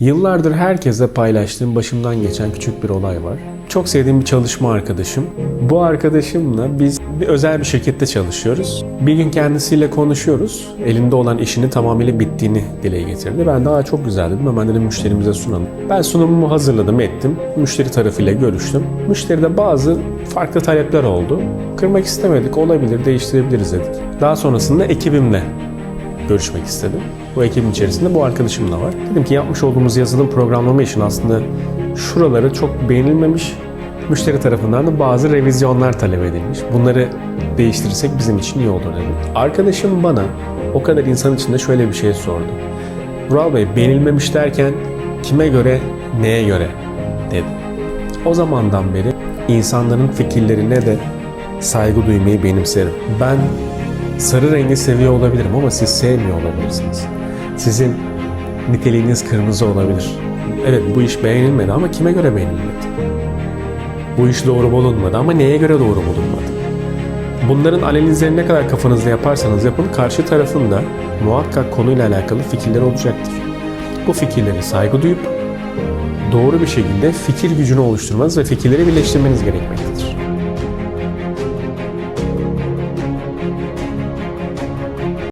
Yıllardır herkese paylaştığım başımdan geçen küçük bir olay var. Çok sevdiğim bir çalışma arkadaşım. Bu arkadaşımla biz bir özel bir şirkette çalışıyoruz. Bir gün kendisiyle konuşuyoruz. Elinde olan işini tamamıyla bittiğini dile getirdi. Ben daha çok güzel dedim. Hemen dedim müşterimize sunalım. Ben sunumumu hazırladım ettim. Müşteri tarafıyla görüştüm. Müşteride bazı farklı talepler oldu. Kırmak istemedik. Olabilir, değiştirebiliriz dedik. Daha sonrasında ekibimle görüşmek istedim. Bu ekibin içerisinde bu arkadaşım da var. Dedim ki yapmış olduğumuz yazılım programlama işin aslında şuraları çok beğenilmemiş. Müşteri tarafından da bazı revizyonlar talep edilmiş. Bunları değiştirirsek bizim için iyi olur dedim. Arkadaşım bana o kadar insan içinde şöyle bir şey sordu. Vural Bey beğenilmemiş derken kime göre, neye göre dedi. O zamandan beri insanların fikirlerine de saygı duymayı benimserim. Ben sarı rengi seviyor olabilirim ama siz sevmiyor olabilirsiniz. Sizin niteliğiniz kırmızı olabilir. Evet bu iş beğenilmedi ama kime göre beğenilmedi? Bu iş doğru bulunmadı ama neye göre doğru bulunmadı? Bunların analizlerini ne kadar kafanızda yaparsanız yapın karşı tarafın da muhakkak konuyla alakalı fikirleri olacaktır. Bu fikirleri saygı duyup doğru bir şekilde fikir gücünü oluşturmanız ve fikirleri birleştirmeniz gerekmektedir.